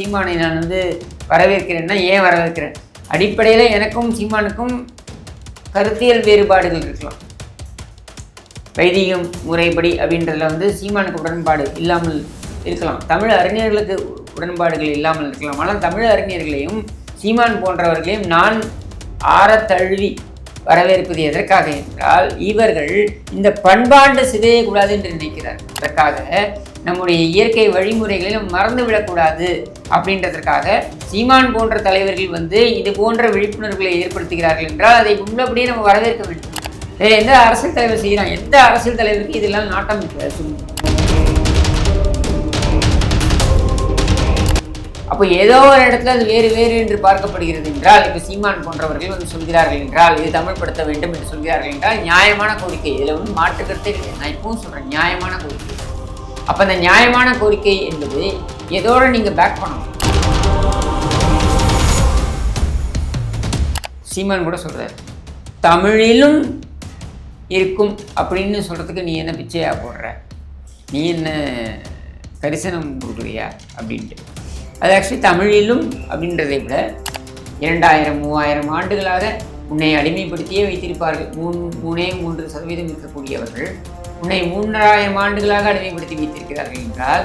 சீமானை நான் வந்து வரவேற்கிறேன்னா ஏன் வரவேற்கிறேன்? அடிப்படையில் எனக்கும் சீமானுக்கும் கருத்தியல் வேறுபாடுகள் இருக்கலாம். வைதிகம் முறைப்படி அப்படின்றதுல வந்து சீமானுக்கு உடன்பாடு இல்லாமல் இருக்கலாம். தமிழ் அறிஞர்களுக்கு உடன்பாடுகள் இல்லாமல் இருக்கலாம். ஆனால் தமிழ் அறிஞர்களையும் சீமான் போன்றவர்களையும் நான் ஆறத் தழுவி வரவேற்பது எதற்காக என்றால் இவர்கள் இந்த பண்பாண்டு சிதையக்கூடாது என்று நினைக்கிறார் அதற்காக நம்முடைய இயற்கை வழிமுறைகளை நம்ம மறந்து விடக்கூடாது அப்படின்றதற்காக சீமான் போன்ற தலைவர்கள் வந்து இது போன்ற விழிப்புணர்வுகளை ஏற்படுத்துகிறார்கள் என்றால் அதை உள்ளபடியே நம்ம வரவேற்க வேண்டும். வேற எந்த அரசியல் தலைவர் செய்கிறான்? எந்த அரசியல் தலைவருக்கு இதெல்லாம் நாட்டம் இருக்காது அப்போ ஏதோ ஒரு இடத்துல அது வேறு வேறு என்று பார்க்கப்படுகிறது என்றால் இப்போ சீமான் போன்றவர்கள் வந்து சொல்கிறார்கள் என்றால் இது தமிழ்படுத்த வேண்டும் என்று சொல்கிறார்கள் என்றால் நியாயமான கோரிக்கை. இதில் வந்து மாற்று கிடையாது நான் இப்பவும் சொல்கிறேன் நியாயமான கோரிக்கை. அப்போ அந்த நியாயமான கோரிக்கை என்பது எதோட நீங்கள் பேக் பண்ணணும்? சீமான் கூட சொல்கிறார் தமிழிலும் இருக்கும் அப்படின்னு சொல்கிறதுக்கு நீ என்ன பிச்சையாக போடுற? நீ என்ன கரிசனம் கொடுக்குறியா? அப்படின்ட்டு. அது ஆக்சுவலி தமிழிலும் அப்படின்றதை விட இரண்டாயிரம் மூவாயிரம் ஆண்டுகளாக உன்னை அடிமைப்படுத்தியே வைத்திருப்பார்கள். மூணு மூணே மூன்று சதவீதம் இருக்கக்கூடியவர்கள். உன்னை மூன்றாயிரம் ஆண்டுகளாக அடிமைப்படுத்தி வைத்திருக்கிறார்கள் என்றால்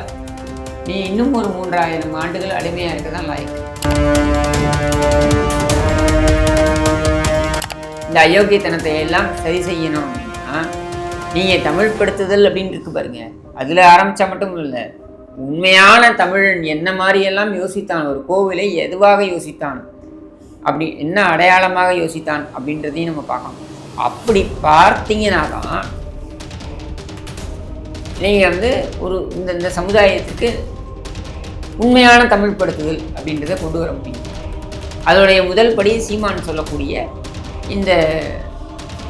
நீ இன்னும் ஒரு மூன்றாயிரம் ஆண்டுகள் அடிமையாக இருக்க தான் லாய்க்கு. இந்த அயோக்கியத்தனத்தை எல்லாம் சரி செய்யணும் அப்படின்னா நீங்கள் தமிழ் படுத்துதல் அப்படின்னு இருக்கு பாருங்க. அதில் ஆரம்பித்தா மட்டும் இல்லை. உண்மையான தமிழன் என்ன மாதிரியெல்லாம் யோசித்தான்? ஒரு கோவிலை எதுவாக யோசித்தான்? அப்படி என்ன அடையாளமாக யோசித்தான் அப்படின்றதையும் நம்ம பார்க்கணும். அப்படி பார்த்தீங்கன்னா தான் நீங்கள் வந்து ஒரு இந்த இந்த சமுதாயத்துக்கு உண்மையான தமிழ் படுத்துதல் அப்படின்றத கொண்டு வர முடியும். அதோடைய முதல் படி சீமான் சொல்லக்கூடிய இந்த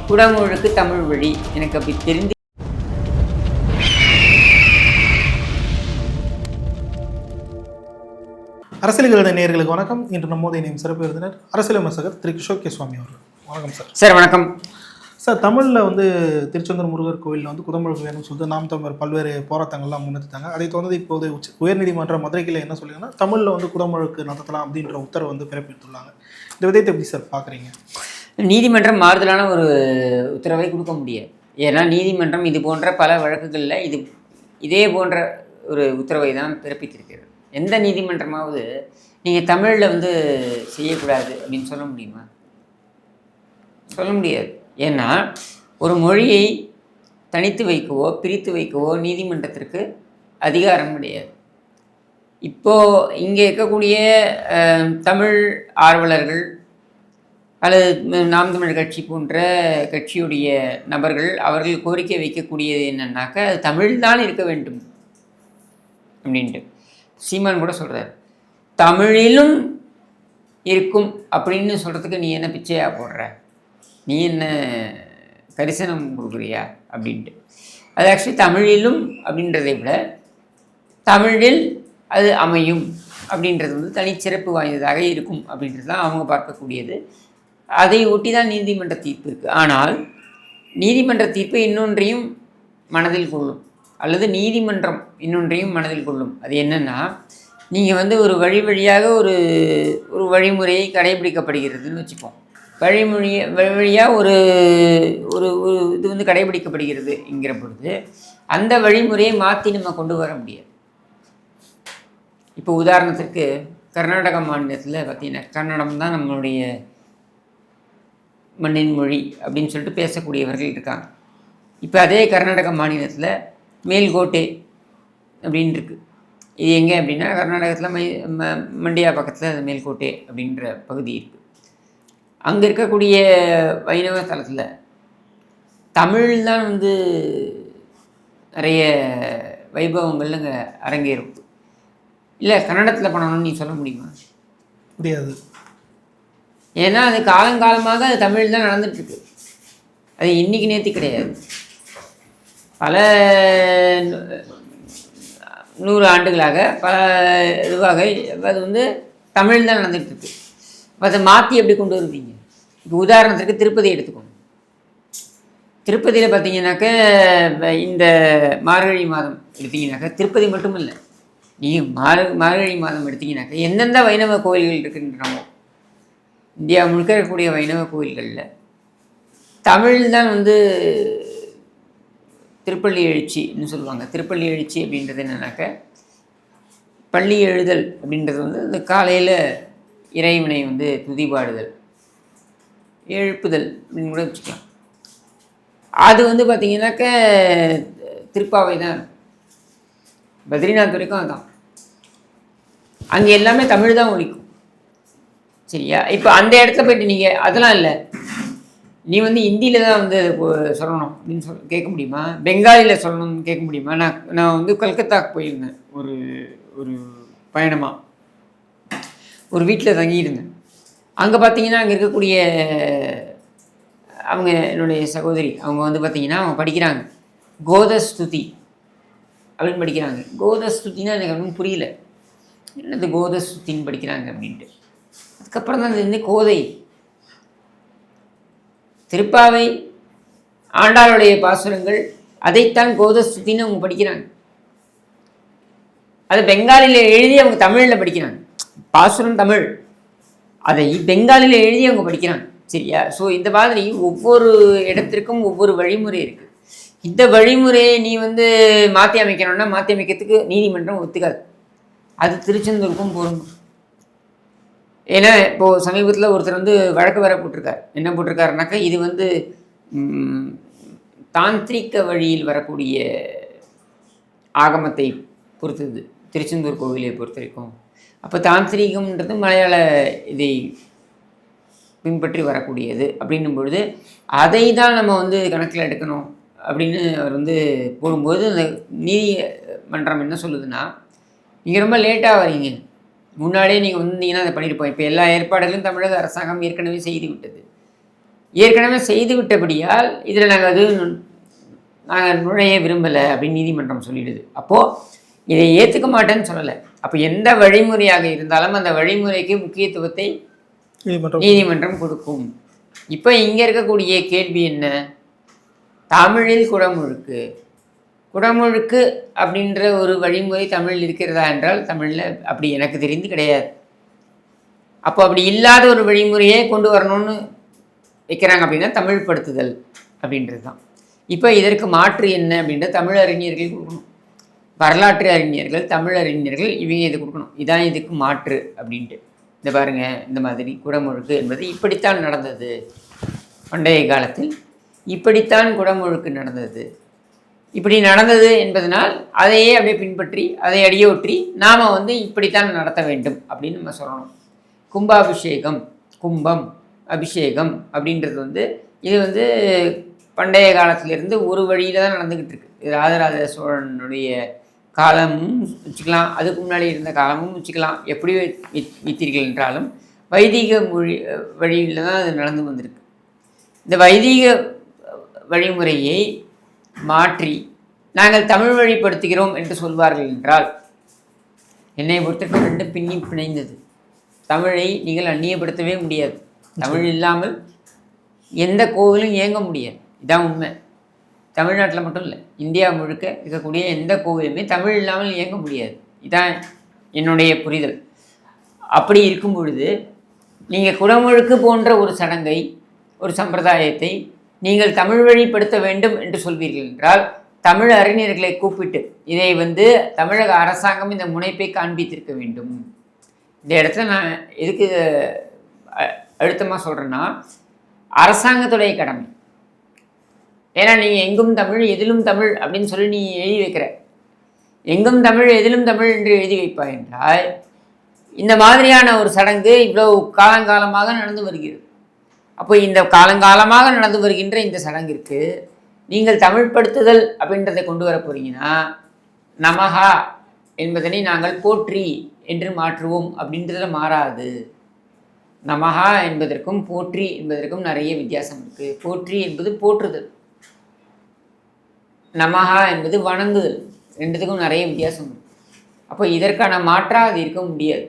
குடமுழுக்கு தமிழ் வழி எனக்கு அப்படி தெரிந்து அரசியல்கள நேயர்களுக்கு வணக்கம். இன்று நம்மோது இணையும் சிறப்பு விருந்தினர் அரசியல் விமர்சகர் திரு கிஷோர் கே சுவாமி அவர்கள். வணக்கம் சார். சார் வணக்கம். சார் தமிழில் வந்து திருச்செந்தூர் முருகர் கோவிலில் வந்து குதம்பழுக்கு வேணும்னு சொல்லிட்டு நாம் தமிழர் பல்வேறு போராட்டங்கள்லாம் முன்னெடுத்தாங்க அதை தொடர்ந்து இப்போது உச்ச உயர்நீதிமன்ற மதுரை கிளை என்ன சொல்லுங்கன்னா தமிழில் வந்து குதம்பழுக்கு நடத்தலாம் அப்படின்ற உத்தரவு வந்து பிறப்பித்துள்ளாங்க. இந்த விதத்தை எப்படி சார் பார்க்குறீங்க நீதிமன்றம் மாறுதலான ஒரு உத்தரவை கொடுக்க முடியாது. ஏன்னா நீதிமன்றம் இது போன்ற பல வழக்குகளில் இது இதே போன்ற ஒரு உத்தரவை தான் பிறப்பித்திருக்கிறது. எந்த நீதிமன்றமாவது நீங்கள் தமிழில் வந்து செய்யக்கூடாது அப்படின்னு சொல்ல முடியுமா? சொல்ல முடியாது. ஏன்னா ஒரு மொழியை தனித்து வைக்கவோ பிரித்து வைக்கவோ நீதிமன்றத்திற்கு அதிகாரம் கிடையாது. இப்போது இங்கே இருக்கக்கூடிய தமிழ் ஆர்வலர்கள் அல்லது நாம் தமிழ் கட்சி போன்ற கட்சியுடைய நபர்கள் அவர்கள் கோரிக்கை வைக்கக்கூடியது என்னன்னாக்கா அது தமிழ்தான் இருக்க வேண்டும் அப்படின்ட்டு. சீமான் கூட சொல்கிறார் தமிழிலும் இருக்கும் அப்படின்னு சொல்கிறதுக்கு நீ என்ன பிச்சையாக போடுற? நீ என்ன கரிசனம் கொடுக்குறியா? அப்படின்ட்டு. அது ஆக்சுவலி தமிழிலும் அப்படின்றதை விட தமிழில் அது அமையும் அப்படின்றது வந்து தனிச்சிறப்பு வாய்ந்ததாக இருக்கும் அப்படின்றது தான் அவங்க பார்க்கக்கூடியது. அதை ஒட்டி தான் நீதிமன்ற தீர்ப்பு இருக்குது ஆனால் நீதிமன்ற தீர்ப்பு இன்னொன்றையும் மனதில் கொள்ளும். அல்லது நீதிமன்றம் இன்னொன்றையும் மனதில் கொள்ளும். அது என்னென்னா நீங்கள் வந்து ஒரு வழி வழியாக ஒரு ஒரு வழிமுறையை கடைபிடிக்கப்படுகிறதுன்னு வச்சுப்போம் வழிமொழி வழி வழியாக ஒரு ஒரு ஒரு இது வந்து கடைபிடிக்கப்படுகிறதுங்கிற பொழுது அந்த வழிமுறையை மாற்றி நம்ம கொண்டு வர முடியாது. இப்போ உதாரணத்துக்கு கர்நாடக மாநிலத்தில் பார்த்தீங்கன்னா கன்னடம் தான் நம்மளுடைய மண்ணின் மொழி அப்படின்னு சொல்லிட்டு பேசக்கூடியவர்கள் இருக்காங்க. இப்போ அதே கர்நாடக மாநிலத்தில் மேல்கோட்டை அப்படின்னு இருக்குது இது எங்கே அப்படின்னா கர்நாடகத்தில் மை ம மண்டியா பக்கத்தில் அது மேல்கோட்டை அப்படின்ற பகுதி இருக்குது அங்கே இருக்கக்கூடிய வைணவ தலத்தில். தமிழ் தான் வந்து நிறைய வைபவங்கள் அங்கே அரங்கேறும். இல்லை கன்னடத்தில் பண்ணணும்னு நீ சொல்ல முடியுமா? முடியாது. ஏன்னா அது காலங்காலமாக அது தமிழ் தான் நடந்துட்டுருக்கு. அது இன்னைக்கு நேற்று கிடையாது. பல நூறு ஆண்டுகளாக பல இதுவாக அது வந்து தமிழ் தான் நடந்துகிட்ருக்கு அதை மாற்றி எப்படி கொண்டு வருவீங்க? இப்போ உதாரணத்துக்கு திருப்பதி எடுத்துக்கோங்க. திருப்பதியில் பார்த்தீங்கன்னாக்க இந்த மார்கழி மாதம் எடுத்தீங்கன்னாக்க திருப்பதி மட்டும் இல்லை நீங்கள் மார் மார்கழி மாதம் எடுத்தீங்கன்னாக்க எந்தெந்த வைணவ கோயில்கள் இருக்கின்றனவோ இந்தியா முழுக்க இருக்கக்கூடிய வைணவ கோயில்களில் தமிழ் தான் வந்து திருப்பள்ளி எழுச்சின்னு சொல்லுவாங்க. திருப்பள்ளி எழுச்சி அப்படின்றது என்னன்னாக்க பள்ளி எழுதல் அப்படின்றது வந்து இந்த காலையில் இறைவனை வந்து துதிபாடுதல். எழுப்புதல் அப்படின்னு கூட வச்சுக்கலாம். அது வந்து பார்த்திங்கனாக்க திருப்பாவை தான். பத்ரிநாத் வரைக்கும் அதான். அங்கே எல்லாமே தமிழ் தான் ஒழிக்கும். சரியா? இப்போ அந்த இடத்துல போயிட்டு நீங்கள் அதெல்லாம் இல்லை. நீ வந்து ஹிந்தியில் தான் வந்து சொல்லணும் அப்படின்னு சொல் கேட்க முடியுமா? பெங்காலியில் சொல்லணும்னு கேட்க முடியுமா? நான் நான் வந்து கல்கத்தாவுக்கு போயிருந்தேன். ஒரு ஒரு பயணமாக ஒரு வீட்டில் தங்கியிருந்தேன். அங்கே பார்த்தீங்கன்னா அங்கே இருக்கக்கூடிய அவங்க என்னுடைய சகோதரி அவங்க வந்து பார்த்தீங்கன்னா அவங்க படிக்கிறாங்க. கோதஸ்துதி. அப்படின்னு படிக்கிறாங்க. கோதஸ்துத்தின்னா எனக்கு ஒன்றும் புரியல. என்னது கோதஸ்துத்தின்னு படிக்கிறாங்க அப்படின்ட்டு. அதுக்கப்புறம் தான் இது கோதை. திருப்பாவை ஆண்டாளுடைய பாசுரங்கள் அதைத்தான் கோதஸ்துத்தின்னு அவங்க படிக்கிறாங்க. அதை பெங்காலியில் எழுதி அவங்க தமிழில் படிக்கிறாங்க. பாசுரம் தமிழ். அதை பெங்காலியில் எழுதி அவங்க படிக்கிறாங்க. சரியா? ஸோ இந்த மாதிரி ஒவ்வொரு இடத்திற்கும் ஒவ்வொரு வழிமுறை இருக்குது இந்த வழிமுறையை நீ வந்து மாற்றி அமைக்கணும்னா மாற்றி அமைக்கிறதுக்கு நீதிமன்றம் ஒத்துக்காது. அது திருச்செந்தூருக்கும் பொருந்தும் ஏன்னா இப்போது சமீபத்தில் ஒருத்தர் வந்து வழக்கு வர போட்டிருக்கார். என்ன போட்டிருக்காருனாக்கா இது வந்து தாந்திரிக்க வழியில் வரக்கூடிய ஆகமத்தை பொறுத்தது. திருச்செந்தூர் கோவிலை பொறுத்த வரைக்கும். அப்போ தாந்திரீகம்ன்றது மலையாள இதை பின்பற்றி வரக்கூடியது. அப்படின்னும் பொழுது அதை தான் நம்ம வந்து கணக்கில் எடுக்கணும் அப்படின்னு அவர் வந்து போடும்போது அந்த நீதிமன்றம் என்ன சொல்லுதுன்னா நீங்கள் ரொம்ப லேட்டாக வரீங்க. முன்னாடியே நீங்கள் வந்தீங்கன்னா அதை பண்ணியிருப்போம் இப்போ எல்லா ஏற்பாடுகளும் தமிழக அரசாங்கம் ஏற்கனவே செய்து விட்டது. ஏற்கனவே செய்து விட்டபடியால் இதில் நாங்கள் அது நாங்கள் நுழைய விரும்பலை அப்படின்னு நீதிமன்றம் சொல்லிடுது. அப்போது இதை ஏற்றுக்க மாட்டேன்னு சொல்லலை. அப்போ எந்த வழிமுறையாக இருந்தாலும் அந்த வழிமுறைக்கு முக்கியத்துவத்தை நீதிமன்றம் கொடுக்கும். இப்போ இங்கே இருக்கக்கூடிய கேள்வி என்ன? தமிழில் குடமுழுக்கு. குடமுழுக்கு அப்படின்ற ஒரு வழிமுறை தமிழில் இருக்கிறதா என்றால் தமிழில் அப்படி எனக்கு தெரிந்து கிடையாது. அப்போ அப்படி இல்லாத ஒரு வழிமுறையே கொண்டு வரணும்னு வைக்கிறாங்க அப்படின்னா தமிழ் படுத்துதல் அப்படின்றது தான் இப்போ இதற்கு மாற்று என்ன அப்படின்ற தமிழ் அறிஞர்கள் கொடுக்கணும் வரலாற்று அறிஞர்கள் தமிழ் அறிஞர்கள் இவங்க இது கொடுக்கணும். இதான் இதுக்கு மாற்று அப்படின்ட்டு. இந்த பாருங்க இந்த மாதிரி குடமுழுக்கு என்பது இப்படித்தான் நடந்தது. பண்டைய காலத்தில் இப்படித்தான் குடமுழுக்கு நடந்தது. இப்படி நடந்தது என்பதனால் அதையே அப்படியே பின்பற்றி அதை அடியோற்றி நாம் வந்து இப்படித்தான் நடத்த வேண்டும் அப்படின்னு நம்ம சொல்லணும். கும்பாபிஷேகம் கும்பம் அபிஷேகம் அப்படின்றது வந்து இது வந்து பண்டைய காலத்திலிருந்து ஒரு வழியில் தான் நடந்துக்கிட்டு இருக்கு. இது ராஜராஜ சோழனுடைய காலமும் வச்சுக்கலாம். அதுக்கு முன்னாடி இருந்த காலமும் வச்சுக்கலாம். எப்படி வை- வைத்தீர்கள் என்றாலும் வைதிக மொழி வழியில் தான் அது நடந்து வந்திருக்கு. இந்த வைதிக வழிமுறையை மாற்றி நாங்கள் தமிழ் வழிப்படுத்துகிறோம் என்று சொல்வார்கள் என்றால் என்னை பொறுத்தவரைக்கும் ரெண்டு பின்னி பிணைந்தது. தமிழை நீங்கள் அந்நியப்படுத்தவே முடியாது. தமிழ் இல்லாமல் எந்த கோவிலும் இயங்க முடியாது. இதான் உண்மை. தமிழ்நாட்டில் மட்டும் இல்லை இந்தியா முழுக்க இருக்கக்கூடிய எந்த கோவிலுமே தமிழ் இல்லாமல் இயங்க முடியாது. இதான் என்னுடைய புரிதல். அப்படி இருக்கும் பொழுது நீங்கள் குடமுழுக்கு போன்ற ஒரு சடங்கை ஒரு சம்பிரதாயத்தை நீங்கள் தமிழ் வழிப்படுத்த வேண்டும் என்று சொல்வீர்கள் என்றால் தமிழ் அறிஞர்களை கூப்பிட்டு இதை வந்து தமிழக அரசாங்கம் இந்த முனைப்பை காண்பித்திருக்க வேண்டும். இந்த இடத்துல நான் எதுக்கு அழுத்தமாக சொல்கிறேன்னா அரசாங்கத்துடைய கடமை. ஏன்னா நீங்கள் எங்கும் தமிழ் எதிலும் தமிழ் அப்படின்னு சொல்லி நீ எழுதி வைக்கிற. எங்கும் தமிழ் எதிலும் தமிழ் என்று எழுதி வைப்பாய் என்றால் இந்த மாதிரியான ஒரு சடங்கு இவ்வளோ காலங்காலமாக நடந்து வருகிறது. அப்போ இந்த காலங்காலமாக நடந்து வருகின்ற இந்த சடங்கிற்கு நீங்கள் தமிழ்படுத்துதல் அப்படின்றதை கொண்டு வர போறீங்கன்னா நமஹா என்பதனை நாங்கள் போற்றி என்று மாற்றுவோம் அப்படின்றதுல மாறாது. நமஹா என்பதற்கும் போற்றி என்பதற்கும் நிறைய வித்தியாசம் இருக்குது போற்றி என்பது போற்றுதல். நமஹா என்பது வணங்குதல். ரெண்டுத்துக்கும் நிறைய வித்தியாசம். அப்போ இதற்கான மாற்றாக அது இருக்க முடியாது.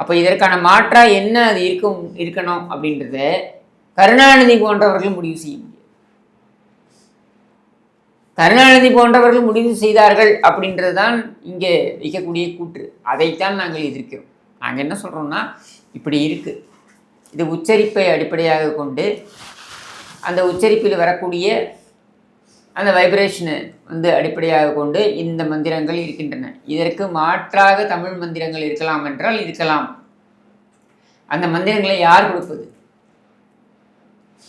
அப்போ இதற்கான மாற்றாக என்ன அது இருக்கும் இருக்கணும் அப்படின்றத கருணாநிதி போன்றவர்கள் முடிவு செய்ய முடியாது. கருணாநிதி போன்றவர்கள் முடிவு செய்தார்கள் அப்படின்றது தான் இங்கே வைக்கக்கூடிய கூற்று. அதைத்தான் நாங்கள் எதிர்க்கிறோம். நாங்கள் என்ன சொல்கிறோம்னா இப்படி இருக்குது இது உச்சரிப்பை அடிப்படையாக கொண்டு அந்த உச்சரிப்பில் வரக்கூடிய அந்த வைப்ரேஷனை வந்து அடிப்படையாக கொண்டு இந்த மந்திரங்கள் இருக்கின்றன. இதற்கு மாற்றாக தமிழ் மந்திரங்கள் இருக்கலாம் என்றால் இருக்கலாம். அந்த மந்திரங்களை யார் கொடுப்பது?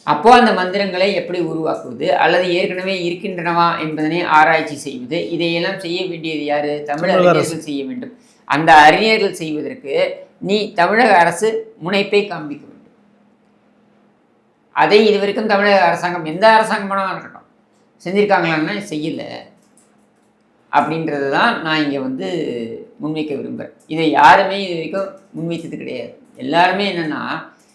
அப்போ அந்த மந்திரங்களை எப்படி உருவாக்குவது? அல்லது ஏற்கனவே இருக்கின்றனவா என்பதனை ஆராய்ச்சி செய்வது. இதையெல்லாம் செய்ய வேண்டியது யாரு? தமிழ் தமிழக அரசு. அறிஞர்கள் செய்ய வேண்டும். அந்த அறிஞர்கள் செய்வதற்கு நீ தமிழக அரசு முனைப்பை காண்பிக்க வேண்டும். அதை இதுவரைக்கும் தமிழக அரசாங்கம் எந்த அரசாங்கமானாலும் செஞ்சிருக்காங்களான்னா செய்யல. அப்படின்றது தான் நான் இங்கே வந்து முன்வைக்க விரும்புகிறேன் இதை யாருமே இது வரைக்கும் முன்வைத்தது கிடையாது. எல்லாருமே என்னென்னா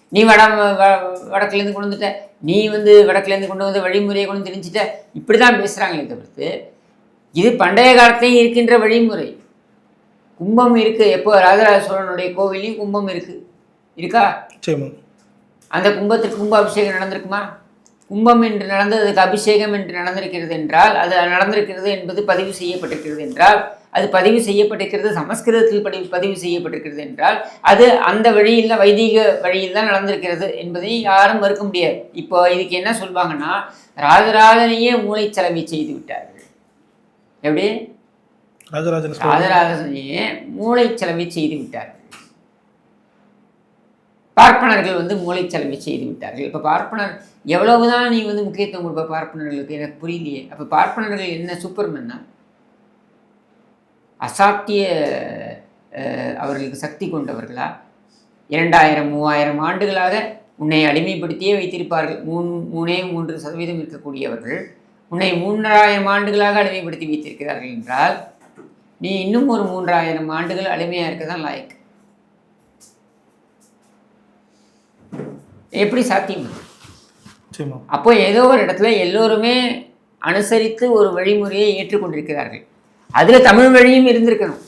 நீ வட வ- வடக்குலேருந்து கொண்டு வந்துட்ட. நீ வந்து வடக்குலேருந்து கொண்டு வந்து வழிமுறையை கொண்டு தெரிஞ்சிட்ட. இப்படி தான் பேசுகிறாங்களே தவிர்த்து இது பண்டைய காலத்திலேயும் இருக்கின்ற வழிமுறை. கும்பம் இருக்குது எப்போ ராஜராஜ சோழனுடைய கோவிலையும் கும்பம் இருக்குது இருக்கா? அந்த கும்பத்துக்கு கும்ப அபிஷேகம் நடந்திருக்குமா? கும்பம் என்று நடந்ததுக்கு அபிஷேகம் என்று நடந்திருக்கிறது என்றால் அது நடந்திருக்கிறது என்பது பதிவு செய்யப்பட்டிருக்கிறது என்றால் அது பதிவு செய்யப்பட்டிருக்கிறது சமஸ்கிருதத்தில் படி பதிவு செய்யப்பட்டிருக்கிறது என்றால் அது அந்த வழியில் வைதிக வழியில் தான் நடந்திருக்கிறது என்பதை யாரும் மறுக்க முடியாது. இப்போ இதுக்கு என்ன சொல்வாங்கன்னா ராஜராஜனையே மூளைச்சலவை செய்து விட்டார்கள். எப்படி? ராஜராஜனையே மூளைச்சலவை செய்து விட்டார்கள். பார்ப்பனர்கள் வந்து மூளைச்சலவை செய்து விட்டார்கள். இப்போ பார்ப்பனர் எவ்வளவுதான் நீ வந்து முக்கியத்துவம் கொடுப்ப பார்ப்பனர்களுக்கு எனக்கு புரியலையே. அப்போ பார்ப்பனர்கள் என்ன சூப்பர்மேனா அசாத்திய அவர்களுக்கு சக்தி கொண்டவர்களா? இரண்டாயிரம் மூவாயிரம் ஆண்டுகளாக உன்னை அடிமைப்படுத்தியே வைத்திருப்பார்கள். மூணு மூணே மூன்று சதவீதம் இருக்கக்கூடியவர்கள் உன்னை மூன்றாயிரம் ஆண்டுகளாக அடிமைப்படுத்தி வைத்திருக்கிறார்கள் என்றால் நீ இன்னும் ஒரு மூன்றாயிரம் ஆண்டுகள் அடிமையாக இருக்க தான் லாயக்கு எப்படி சாத்தியம்? அப்போ ஏதோ ஒரு இடத்துல எல்லோருமே அனுசரித்து ஒரு வழிமுறையை ஏற்றுக்கொண்டிருக்கிறார்கள். அதில் தமிழ் வழியும் இருந்திருக்கணும்.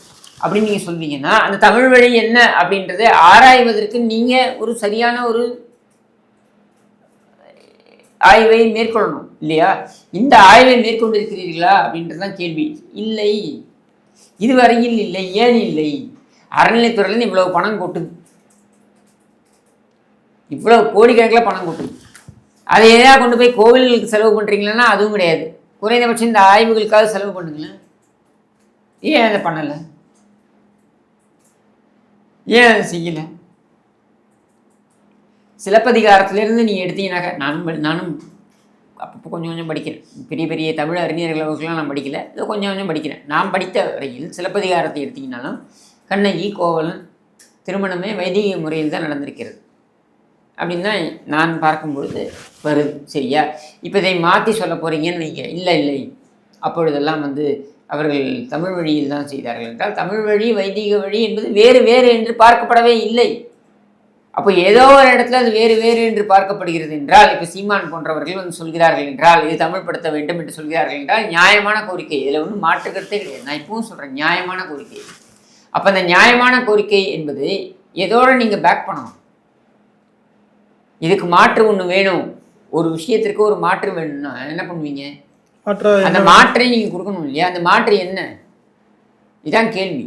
அப்படின்னு நீங்கள் சொல்வீங்கன்னா அந்த தமிழ் வழி என்ன அப்படின்றதை ஆராய்வதற்கு நீங்கள் ஒரு சரியான ஒரு ஆய்வை மேற்கொள்ளணும் இல்லையா? இந்த ஆய்வை மேற்கொண்டிருக்கிறீர்களா அப்படின்றது தான் கேள்வி. இல்லை. இதுவரையில் இல்லை ஏன் இல்லை? அறநிலைத்துறையில் இவ்வளவு பணம் கொட்டுது. இவ்வளோ கோடிக்கணக்கில் பணம் கொட்டுது. அதை எதாவது கொண்டு போய் கோவில்களுக்கு செலவு பண்ணுறீங்களன்னா அதுவும் கிடையாது. குறைந்தபட்சம் இந்த ஆய்வுகளுக்காக செலவு பண்ணுங்களேன் ஏன் அதை பண்ணலை? ஏன் அதை செய்யலை? சிலப்பதிகாரத்திலேருந்து நீ எடுத்தீங்கன்னாக்க நானும் படி- நானும் அப்பப்போ கொஞ்சம் கொஞ்சம் படிக்கிறேன். பெரிய பெரிய தமிழ் அறிஞர்கள் அளவுக்குலாம் நான் படிக்கல. இதோ கொஞ்சம் கொஞ்சம் படிக்கிறேன். நான் படித்த வரையில் சிலப்பதிகாரத்தை எடுத்தீங்கன்னாலும் கண்ணகி கோவலன் திருமணமே வைதிக முறையில் தான் நடந்திருக்கிறது. அப்படின்னு தான் நான் பார்க்கும் பொழுது வருது சரியா? இப்போ இதை மாற்றி சொல்ல போகிறீங்கன்னு வைங்க இல்லை இல்லை. அப்பொழுதெல்லாம் வந்து அவர்கள் தமிழ் வழியில் தான் செய்தார்கள் என்றால் தமிழ் வழி வைதிக வழி என்பது வேறு வேறு என்று பார்க்கப்படவே இல்லை. அப்போ ஏதோ ஒரு இடத்துல அது வேறு வேறு என்று பார்க்கப்படுகிறது என்றால் இப்போ சீமான் போன்றவர்கள் வந்து சொல்கிறார்கள் என்றால் இது தமிழ்படுத்த வேண்டும் என்று சொல்கிறார்கள் என்றால் நியாயமான கோரிக்கை. இதில் ஒன்றும் மாற்றுக்கிறதே கிடையாது. நான் இப்பவும் சொல்கிறேன் நியாயமான கோரிக்கை. அப்போ அந்த நியாயமான கோரிக்கை என்பது எதோட நீங்கள் பேக் பண்ணணும். இதுக்கு மாற்று ஒன்று வேணும். ஒரு விஷயத்திற்கு ஒரு மாற்று வேணும்னா என்ன பண்ணுவீங்க? அந்த மாற்றை நீங்கள் கொடுக்கணும் இல்லையா? அந்த மாற்று என்ன? இதான் கேள்வி.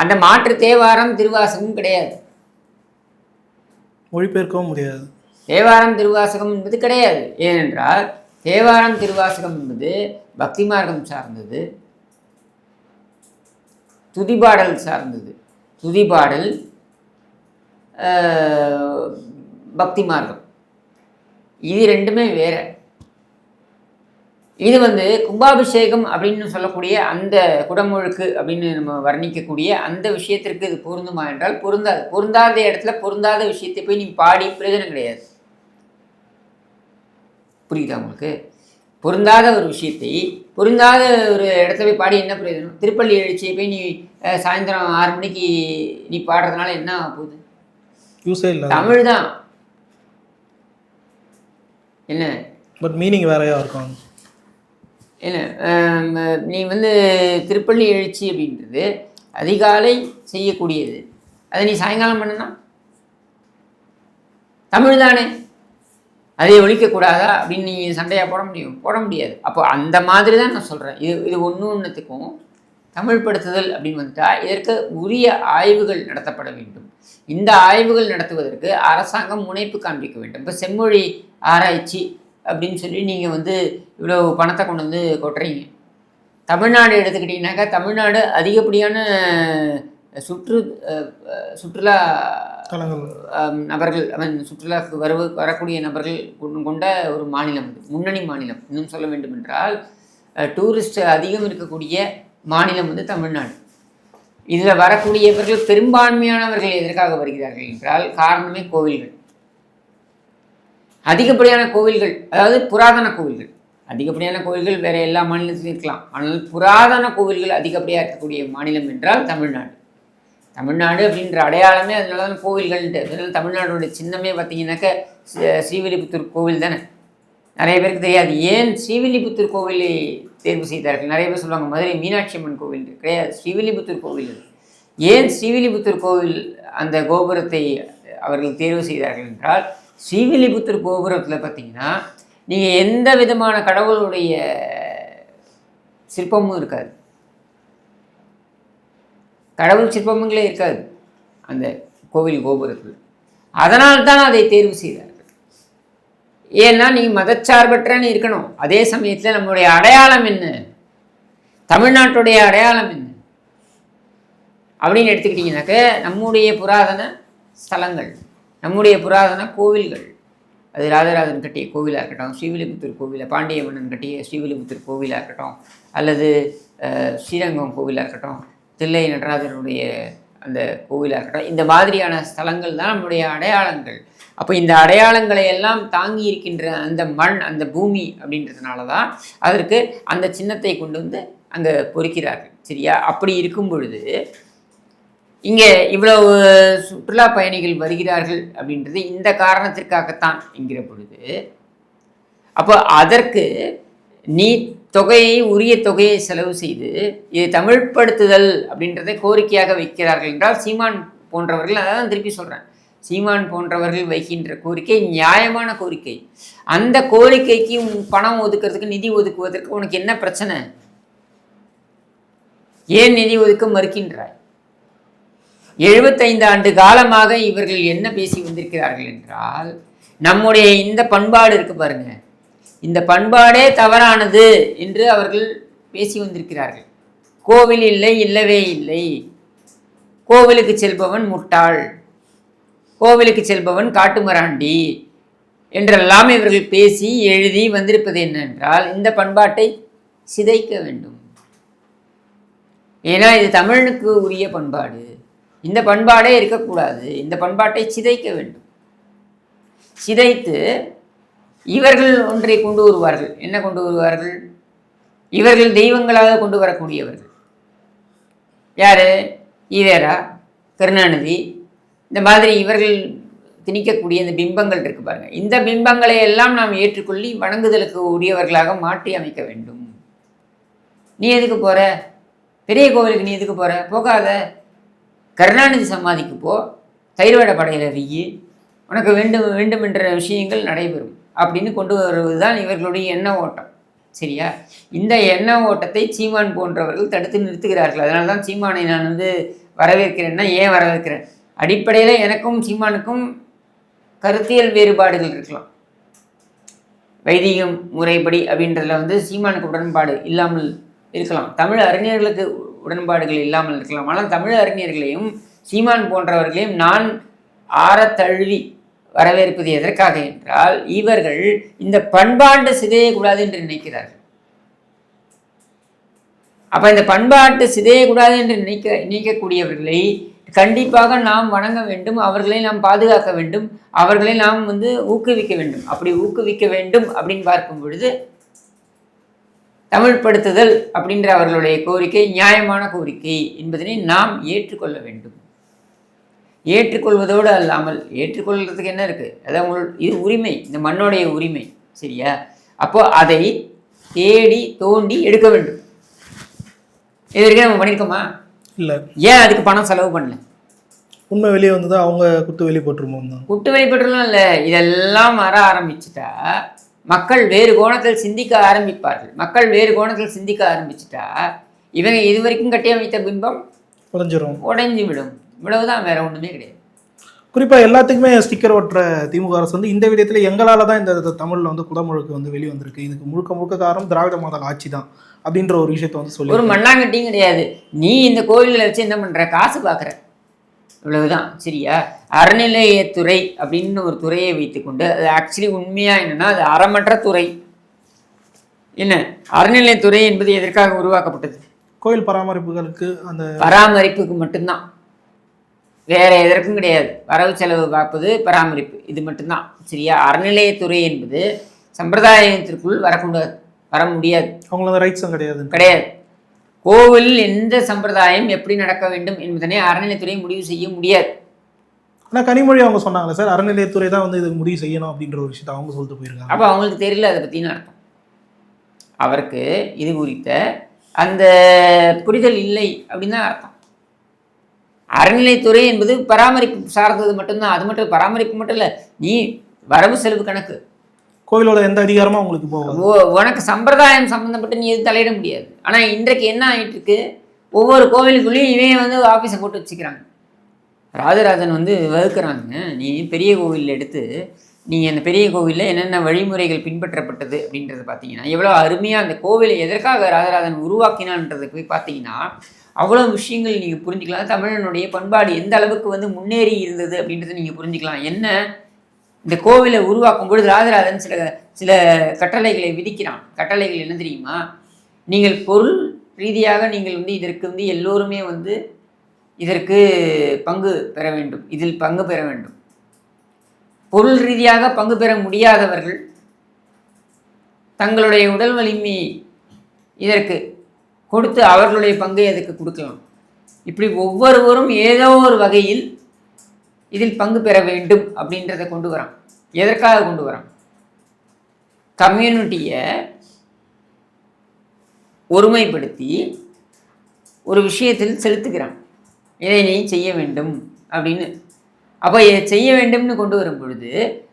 அந்த மாற்று தேவாரம் திருவாசகம் கிடையாது. மொழிபெயர்க்கவும் முடியாது. தேவாரம் திருவாசகம் என்பது கிடையாது. ஏனென்றால் தேவாரம் திருவாசகம் என்பது பக்தி மார்க்கம் சார்ந்தது. துதிபாடல் சார்ந்தது. துதிபாடல் பக்தி மார்க்கம். இது ரெண்டுமே வேற. இது வந்து கும்பாபிஷேகம் அப்படின்னு சொல்லக்கூடிய அந்த குடமுழுக்கு அப்படின்னு நம்ம வர்ணிக்கக்கூடிய அந்த விஷயத்திற்கு இது பொருந்துமா என்றால் பொருந்தாது. பொருந்தாத இடத்துல பொருந்தாத விஷயத்தை போய் நீ பாடி பிரயோஜனம் கிடையாது. புரியுதா உங்களுக்கு? பொருந்தாத ஒரு விஷயத்தை பொருந்தாத ஒரு இடத்துல போய் பாடி என்ன பிரயோஜனம்? திருப்பள்ளி எழுச்சியை போய் நீ சாயந்தரம் ஆறு மணிக்கு நீ பாடுறதுனால என்ன போகுது? தமிழ் தான். என்ன? பட் மீனிங் வேறையா இருக்கும் என்ன? நீ வந்து திருப்பள்ளி எழுச்சி அப்படின்றது அதிகாலை செய்யக்கூடியது. அதை நீ சாயங்காலம் பண்ணுனா? தமிழ் தானே. அதை ஒழிக்கக்கூடாதா? அப்படின்னு நீங்கள் சண்டையாக போட முடியும். போட முடியாது. அப்போ அந்த மாதிரி தான் நான் சொல்கிறேன் இது இது ஒன்று ஒன்றுத்துக்கும் தமிழ்படுத்துதல் அப்படின்னு வந்துட்டா இதற்கு உரிய ஆய்வுகள் நடத்தப்பட வேண்டும். இந்த ஆய்வுகள் நடத்துவதற்கு அரசாங்கம் முனைப்பு காண்பிக்க வேண்டும். இப்போ செம்மொழி ஆராய்ச்சி அப்படின்னு சொல்லி நீங்கள் வந்து இவ்வளோ பணத்தை கொண்டு வந்து கொட்டுறீங்க. தமிழ்நாடு எடுத்துக்கிட்டிங்கனாக்கா தமிழ்நாடு அதிகப்படியான சுற்று சுற்றுலா நபர்கள் சுற்றுலாக்கு வரவு வரக்கூடிய நபர்கள் கொண்டு- கொண்ட ஒரு மாநிலம் இது முன்னணி மாநிலம். இன்னும் சொல்ல வேண்டும் என்றால் டூரிஸ்ட் அதிகம் இருக்கக்கூடிய மாநிலம் வந்து தமிழ்நாடு. இதில் வரக்கூடியவர்கள் பெரும்பான்மையானவர்கள் எதற்காக வருகிறார்கள் என்றால் காரணமே கோவில்கள். அதிகப்படியான கோவில்கள் அதாவது புராதன கோவில்கள். அதிகப்படியான கோவில்கள் வேற எல்லா மாநிலத்திலும் இருக்கலாம். ஆனால் புராதன கோவில்கள் அதிகப்படியாக இருக்கக்கூடிய மாநிலம் என்றால் தமிழ்நாடு. தமிழ்நாடு அப்படின்ற அடையாளமே அதனால தான் கோவில்கள்ன்ட்டு. அதனால தமிழ்நாடோட சின்னமே பார்த்தீங்கன்னாக்க ஸ்ரீவில்லிபுத்தூர் கோவில் தானே? நிறைய பேருக்கு தெரியாது. ஏன் ஸ்ரீவில்லிபுத்தூர் கோவிலை தேர்வு செய்தார்கள்? நிறைய பேர் சொல்லுவாங்க மதுரை மீனாட்சி அம்மன் கோவில் கிடையாது ஸ்ரீவில்லிபுத்தூர் கோவில் ஏன் ஸ்ரீவில்லிபுத்தூர் கோவில் அந்த கோபுரத்தை அவர்கள் தேர்வு செய்தார்கள் என்றால் ஸ்ரீவில்லிபுத்தூர் கோபுரத்தில் பார்த்தீங்கன்னா நீங்கள் எந்த விதமான கடவுளுடைய சிற்பமும் இருக்காது. கடவுள் சிற்பமுங்களே இருக்காது அந்த கோவில் கோபுரத்தில். அதனால்தான் அதை தேர்வு செய்தார்கள். ஏன்னா நீ மதச்சார்பற்றன்னு இருக்கணும். அதே சமயத்தில் நம்மளுடைய அடையாளம் என்ன? தமிழ்நாட்டுடைய அடையாளம் என்ன? அப்படின்னு எடுத்துக்கிட்டிங்கனாக்க நம்முடைய புராதன ஸ்தலங்கள். நம்முடைய புராதன கோவில்கள். அது ராஜராஜன் கட்டிய கோவிலாக இருக்கட்டும் ஸ்ரீவில்லிபுத்தூர் கோவில பாண்டிய மன்னன் கட்டிய ஸ்ரீவில்லிபுத்தூர் கோவிலாக இருக்கட்டும் அல்லது ஸ்ரீரங்கம் கோவிலாக இருக்கட்டும் தில்லை நடராஜனுடைய அந்த கோவிலாக இருக்கட்டும் இந்த மாதிரியான ஸ்தலங்கள் தான் நம்முடைய அடையாளங்கள். அப்போ இந்த அடையாளங்களை எல்லாம் தாங்கி இருக்கின்ற அந்த மண் அந்த பூமி அப்படின்றதுனால தான் அதற்கு அந்த சின்னத்தை கொண்டு வந்து அங்கே பொறிக்கிறார்கள். சரியா? அப்படி இருக்கும் பொழுது இங்கே இவ்வளவு சுற்றுலா பயணிகள் வருகிறார்கள் அப்படின்றது இந்த காரணத்திற்காகத்தான் என்கிற பொழுது அப்போ அதற்கு நீ தொகையை உரிய தொகையை செலவு செய்து இது தமிழ்படுத்துதல் அப்படின்றதை கோரிக்கையாக வைக்கிறார்கள் என்றால் சீமான் போன்றவர்கள் அதான் திருப்பி சொல்கிறேன் சீமான் போன்றவர்கள் வைக்கின்ற கோரிக்கை நியாயமான கோரிக்கை. அந்த கோரிக்கைக்கு உன் பணம் ஒதுக்கிறதுக்கு நிதி ஒதுக்குவதற்கு உனக்கு என்ன பிரச்சனை? ஏன் நிதி ஒதுக்க மறுக்கின்றாய்? எழுபத்தைந்து ஆண்டு காலமாக இவர்கள் என்ன பேசி வந்திருக்கிறார்கள் என்றால் நம்முடைய இந்த பண்பாடு இருக்கு பாருங்க. இந்த பண்பாடே தவறானது என்று அவர்கள் பேசி வந்திருக்கிறார்கள். கோவில் இல்லை இல்லவே இல்லை. கோவிலுக்கு செல்பவன் முட்டாள். கோவிலுக்கு செல்பவன் காட்டுமராண்டி என்றெல்லாம் இவர்கள் பேசி எழுதி வந்திருப்பது என்னென்றால் இந்த பண்பாட்டை சிதைக்க வேண்டும். ஏன்னா இது தமிழனுக்கு உரிய பண்பாடு. இந்த பண்பாடே இருக்கக்கூடாது. இந்த பண்பாட்டை சிதைக்க வேண்டும். சிதைத்து இவர்கள் ஒன்றை கொண்டு வருவார்கள். என்ன கொண்டு வருவார்கள்? இவர்கள் தெய்வங்களாக கொண்டு வரக்கூடியவர்கள். யாரு? ஈவேரா கருணாநிதி. இந்த மாதிரி இவர்கள் திணிக்கக்கூடிய இந்த பிம்பங்கள் இருக்கு பாருங்க. இந்த பிம்பங்களை எல்லாம் நாம் ஏற்றுக்கொள்ளி வணங்குதலுக்கு உரியவர்களாக மாற்றி அமைக்க வேண்டும். நீ எதுக்கு போற? பெரிய கோவிலுக்கு நீ எதுக்கு போற? போகாத. கருணாநிதி சமாதிக்கு போ தைரவட படையில் வெய்யி உனக்கு வேண்டும் வேண்டும் என்ற விஷயங்கள் நடைபெறும் அப்படின்னு கொண்டு வருவது தான் இவர்களுடைய எண்ண ஓட்டம். சரியா? இந்த எண்ண ஓட்டத்தை சீமான் போன்றவர்கள் தடுத்து நிறுத்துகிறார்கள். அதனால தான் சீமானை நான் வந்து வரவேற்கிறேன்னா ஏன் வரவேற்கிறேன்? அடிப்படையில் எனக்கும் சீமானுக்கும் கருத்தியல் வேறுபாடுகள் இருக்கலாம். வைதிகம் முறைப்படி அப்படின்றதுல வந்து சீமானுக்கு உடன்பாடு இல்லாமல் இருக்கலாம். தமிழ் அறிஞர்களுக்கு உடன்பாடுகள் இல்லாமல் இருக்கலாம். ஆனால் தமிழ் அறிஞர்களையும் சீமான் போன்றவர்களையும் நான் ஆறத்தழுவி வரவேற்பது எதற்காக என்றால் இவர்கள் இந்த பண்பாட்டு சிதையக்கூடாது என்று நினைக்கிறார்கள். அப்ப இந்த பண்பாட்டு சிதையக்கூடாது என்று நினைக்க நினைக்கக்கூடியவர்களை கண்டிப்பாக நாம் வணங்க வேண்டும் அவர்களை நாம் பாதுகாக்க வேண்டும் அவர்களை நாம் வந்து ஊக்குவிக்க வேண்டும். அப்படி ஊக்குவிக்க வேண்டும் அப்படின்னு பார்க்கும் பொழுது தமிழ்படுத்துதல் அப்படின்ற அவர்களுடைய கோரிக்கை நியாயமான கோரிக்கை என்பதனை நாம் ஏற்றுக்கொள்ள வேண்டும். ஏற்றுக்கொள்வதோடு அல்லாமல் ஏற்றுக்கொள்றதுக்கு என்ன இருக்குது அதான் உங்கள் இது உரிமை இந்த மண்ணோடைய உரிமை சரியா? அப்போ அதை தேடி தோண்டி எடுக்க வேண்டும். இது வரைக்கும் நம்ம பண்ணியிருக்கோமா இல்லை. ஏன் அதுக்கு பணம் செலவு பண்ணல? உண்மை வெளியே வந்தது அவங்க குத்து வெளியே போட்டுருமோ தான். குட்டு வெளிப்பட்டுலாம் இல்லை இதெல்லாம் வர ஆரம்பிச்சிட்டா மக்கள் வேறு கோணத்தில் சிந்திக்க ஆரம்பிப்பார்கள். மக்கள் வேறு கோணத்தில் சிந்திக்க ஆரம்பிச்சிட்டா இவங்க இது வரைக்கும் கட்டியமைத்த பிம்பம் உடஞ்சிரும். உடைஞ்சு விடும் இவ்வளவுதான் வேற ஒண்ணுமே கிடையாது. குறிப்பாக எல்லாத்துக்குமே ஸ்டிக்கர் ஒட்டுற திமுக அரசு வந்து இந்த விடயத்தில் எங்களால் தான் இந்த தமிழில் வந்து குடமுழுக்கு வந்து வெளியே வந்திருக்கு. இதுக்கு முழுக்க முழுக்க காரணம் திராவிட மாடல் ஆட்சி தான் அப்படின்ற ஒரு விஷயத்த வந்து சொல்லி ஒரு மண்ணாங்கட்டியும் கிடையாது. நீ இந்த கோயிலில் வச்சு என்ன பண்ற? காசு பார்க்குற இவ்வளவுதான். சரியா? அறநிலையத்துறை அப்படின்னு ஒரு துறையை வைத்துக்கொண்டு அது ஆக்சுவலி உண்மையா என்னன்னா அது அறமற்ற துறை. என்ன? அறநிலையத்துறை என்பது எதற்காக உருவாக்கப்பட்டது? கோயில் பராமரிப்புகளுக்கு அந்த பராமரிப்புக்கு மட்டும்தான். வேற எதற்கும் கிடையாது. வரவு செலவு பார்ப்பது பராமரிப்பு. இது மட்டும்தான். சரியா? அறநிலையத்துறை என்பது சம்பிரதாயத்திற்குள் வரக்கூடாது வர முடியாது. அவங்களோட ரைட்ஸும் கிடையாது. கிடையாது. கோவிலில் எந்த சம்பிரதாயம் எப்படி நடக்க வேண்டும் என்பதனை அறநிலைத்துறை முடிவு செய்ய முடியாது. ஆனால் கனிமொழி அவங்க சொன்னாங்களே சார் அறநிலையத்துறை தான் வந்து இதுக்கு முடிவு செய்யணும் அப்படின்ற ஒரு விஷயத்தை அவங்க சொல்லிட்டு போயிருக்காங்க. அப்போ அவங்களுக்கு தெரியல அதை பற்றின அர்த்தம். அவருக்கு இது குறித்த அந்த புரிதல் இல்லை அப்படின்னு தான் அர்த்தம். அறநிலைத்துறை என்பது பராமரிப்பு சார்ந்தது மட்டும்தான். அது மட்டும் பராமரிப்பு மட்டும் இல்லை நீ வரவு செலவு கணக்கு. கோவிலோட எந்த அதிகாரமும் அவங்களுக்கு போகும் ஓ உனக்கு சம்பிரதாயம் சம்மந்தப்பட்டு நீ எதுவும் தலையிட முடியாது. ஆனால் இன்றைக்கு என்ன ஆகிட்டு இருக்கு ஒவ்வொரு கோவிலுக்குள்ளேயும் இவன் வந்து ஆஃபீஸை போட்டு வச்சுக்கிறாங்க. ராஜராஜன் வந்து வகுக்கிறாங்க. நீ பெரிய கோவிலில் எடுத்து நீங்கள் அந்த பெரிய கோவிலில் என்னென்ன வழிமுறைகள் பின்பற்றப்பட்டது அப்படின்றத பார்த்தீங்கன்னா எவ்வளோ அருமையாக அந்த கோவிலை எதற்காக ராஜராஜன் உருவாக்கினான்றதை போய் பார்த்தீங்கன்னா அவ்வளோ விஷயங்கள் நீங்கள் புரிஞ்சுக்கலாம். தமிழனுடைய பண்பாடு எந்த அளவுக்கு வந்து முன்னேறி இருந்தது அப்படின்றத நீங்கள் புரிஞ்சுக்கலாம். என்ன? இந்த கோவிலை உருவாக்கும் பொழுது ராஜராஜன் சில சில கட்டளைகளை விதிக்கிறான். கட்டளைகள் என்ன தெரியுமா? நீங்கள் பொருள் ரீதியாக நீங்கள் வந்து இதற்கு வந்து எல்லோருமே வந்து இதற்கு பங்கு பெற வேண்டும். இதில் பங்கு பெற வேண்டும். பொருள் ரீதியாக பங்கு பெற முடியாதவர்கள் தங்களுடைய உடல் வலிமை இதற்கு கொடுத்து அவர்களுடைய பங்கை அதுக்கு கொடுக்கலாம். இப்படி ஒவ்வொருவரும் ஏதோ ஒரு வகையில் இதில் பங்கு பெற வேண்டும் அப்படின்றத கொண்டு வரான். எதற்காக கொண்டு வரான்? கம்யூனிட்டியை ஒருமைப்படுத்தி ஒரு விஷயத்தில் செலுத்துகிறான். இதை நீ செய்ய வேண்டும் அப்படின்னு. அப்போ இதை செய்ய வேண்டும்னு கொண்டு வரும் பொழுது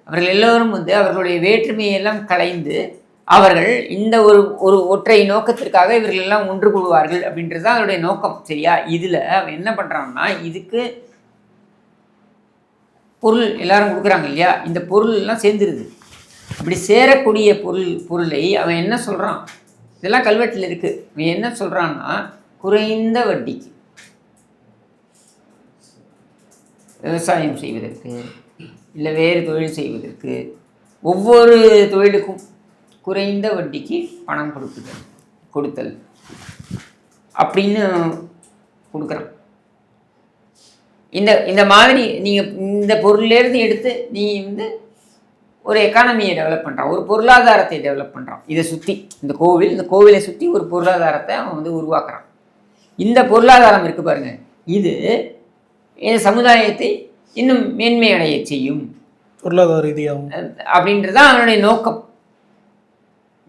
அவர்கள் எல்லோரும் வந்து அவர்களுடைய வேற்றுமையெல்லாம் கலைந்து அவர்கள் இந்த ஒரு ஒரு ஒற்றை நோக்கத்திற்காக இவர்கள் எல்லாம் ஒன்று கூடுவார்கள் அப்படின்றது தான் அவருடைய நோக்கம். சரியா? இதில் அவன் என்ன பண்ணுறான்னா இதுக்கு பொருள் எல்லாரும் கொடுக்குறாங்க இல்லையா? இந்த பொருள் எல்லாம் சேர்ந்துருது. இப்படி சேரக்கூடிய பொருள் பொருளை அவன் என்ன சொல்கிறான் இதெல்லாம் கல்வெட்டில் இருக்குது அவன் என்ன சொல்கிறான்னா குறைந்த வட்டிக்கு விவசாயம் செய்வதற்கு இல்லை வேறு தொழில் செய்வதற்கு ஒவ்வொரு தொழிலுக்கும் குறைந்த வட்டிக்கு பணம் கொடுக்குதல் கொடுத்தல் அப்படின்னு கொடுக்குறான். இந்த இந்த மாதிரி நீங்கள் இந்த பொருள்லேருந்து எடுத்து நீ வந்து ஒரு எக்கானமியை டெவலப் பண்ணுறான் ஒரு பொருளாதாரத்தை டெவலப் பண்ணுறான் இதை சுற்றி இந்த கோவில் இந்த கோவிலை சுற்றி ஒரு பொருளாதாரத்தை அவன் வந்து உருவாக்குறான். இந்த பொருளாதாரம் இருக்கு பாருங்க. இது இந்த சமுதாயத்தை இன்னும் மேன்மை அடைய செய்யும். பொருளாதார ரீதியாகவும். அப்படின்றது தான் அவனுடைய நோக்கம்.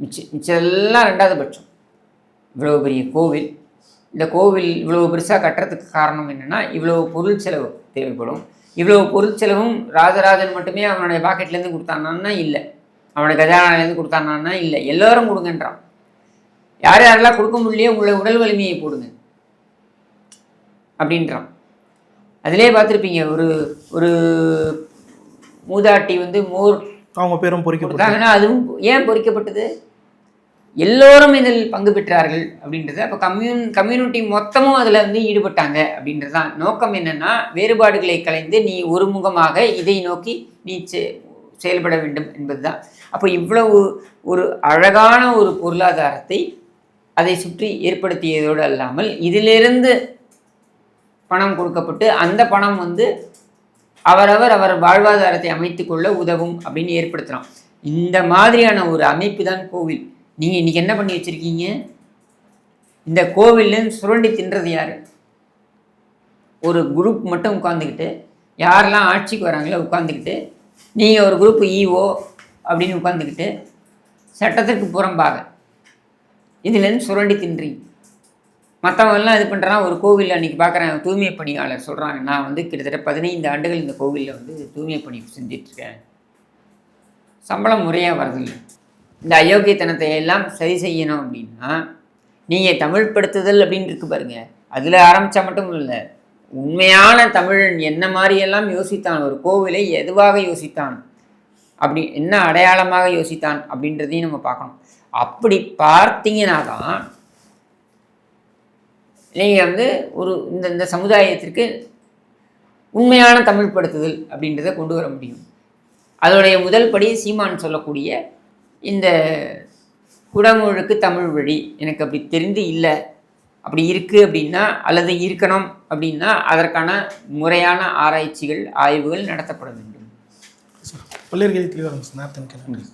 மிச்சம் மிச்சம் எல்லாம் ரெண்டாவது பட்சம். இவ்வளோ பெரிய கோவில் இந்த கோவில் இவ்வளோ பெருசாக கட்டுறதுக்கு காரணம் என்னென்னா இவ்வளோ பொருள் செலவு தேவைப்படும். இவ்வளோ பொருள் செலவும் ராஜராஜன் மட்டுமே அவனுடைய பாக்கெட்லேருந்து கொடுத்தானான்னா இல்லை. அவனுடைய கஜானாலேருந்து கொடுத்தானான்னா இல்லை. எல்லோரும் கொடுங்கன்றான். யார் யாரெல்லாம் கொடுக்க முடியலையோ உங்களை உடல் வலிமையை போடுங்க. அப்படின்றான். அதிலே பார்த்துருப்பீங்க ஒரு ஒரு மூதாட்டி வந்து மோர் அவங்க பேரும் பொறிக்கப்பட்டு கொடுத்தாங்கன்னா அதுவும் ஏன் பொறிக்கப்பட்டது? எல்லோரும் இதில் பங்கு பெற்றார்கள் அப்படின்றது அப்போ கம்யூன் கம்யூனிட்டி மொத்தமும் அதில் வந்து ஈடுபட்டாங்க அப்படின்றது தான் நோக்கம் என்னென்னா வேறுபாடுகளை கலைந்து நீ ஒருமுகமாக இதை நோக்கி நீ செ- செயல்பட வேண்டும் என்பது தான் அப்போ இவ்வளவு ஒரு அழகான ஒரு பொருளாதாரத்தை அதை சுற்றி ஏற்படுத்தியதோடு அல்லாமல் இதிலிருந்து பணம் கொடுக்கப்பட்டு அந்த பணம் வந்து அவரவர் அவர் வாழ்வாதாரத்தை அமைத்துக்கொள்ள உதவும் அப்படின்னு ஏற்படுத்தலாம் இந்த மாதிரியான ஒரு அமைப்பு தான் கோவில். நீங்கள் இன்றைக்கி என்ன பண்ணி வச்சுருக்கீங்க? இந்த கோவில்ல சுரண்டி தின்றது யார்? ஒரு குரூப் மட்டும் உட்காந்துக்கிட்டு யாரெல்லாம் ஆட்சிக்கு வராங்களோ உட்காந்துக்கிட்டு நீங்கள் ஒரு குரூப் இஓ அப்படின்னு உட்காந்துக்கிட்டு சட்டத்திற்கு புறம்பாக இதுலேருந்து சுரண்டி தின்றீங்க. மற்றவங்கெல்லாம் இது பண்ணுறான் ஒரு கோவிலில் அன்றைக்கி பார்க்குறேன் தூய்மை பணியாளர் சொல்கிறாங்க நான் வந்து கிட்டத்தட்ட பதினைந்து ஆண்டுகள் இந்த கோவிலில் வந்து தூய்மை பணி செஞ்சிட்ருக்கேன் சம்பளம் முறையாக வரதில்லை. இந்த அயோக்கியத்தனத்தை எல்லாம் சரி செய்யணும் அப்படின்னா நீங்கள் தமிழ் படுத்துதல் அப்படின்னு இருக்கு பாருங்க. அதில் ஆரம்பித்தா மட்டும் இல்லை. உண்மையான தமிழன் என்ன மாதிரியெல்லாம் யோசித்தான்? ஒரு கோவிலை எதுவாக யோசித்தான்? அப்படி என்ன அடையாளமாக யோசித்தான்? அப்படின்றதையும் நம்ம பார்க்கணும். அப்படி பார்த்தீங்கன்னா தான் நீங்கள் வந்து ஒரு இந்த இந்த சமுதாயத்திற்கு உண்மையான தமிழ் படுத்துதல் அப்படின்றத கொண்டு வர முடியும். அதோடைய முதல் படி சீமான் சொல்லக்கூடிய இந்த குடமுழுக்கு தமிழ் வழி எனக்கு அப்படி தெரிந்து இல்லை. அப்படி இருக்குது அப்படின்னா அல்லது இருக்கணும் அப்படின்னா அதற்கான முறையான ஆராய்ச்சிகள் ஆய்வுகள் நடத்தப்பட வேண்டும். பல்வேறு தெளிவாக இருந்துச்சு நன்றி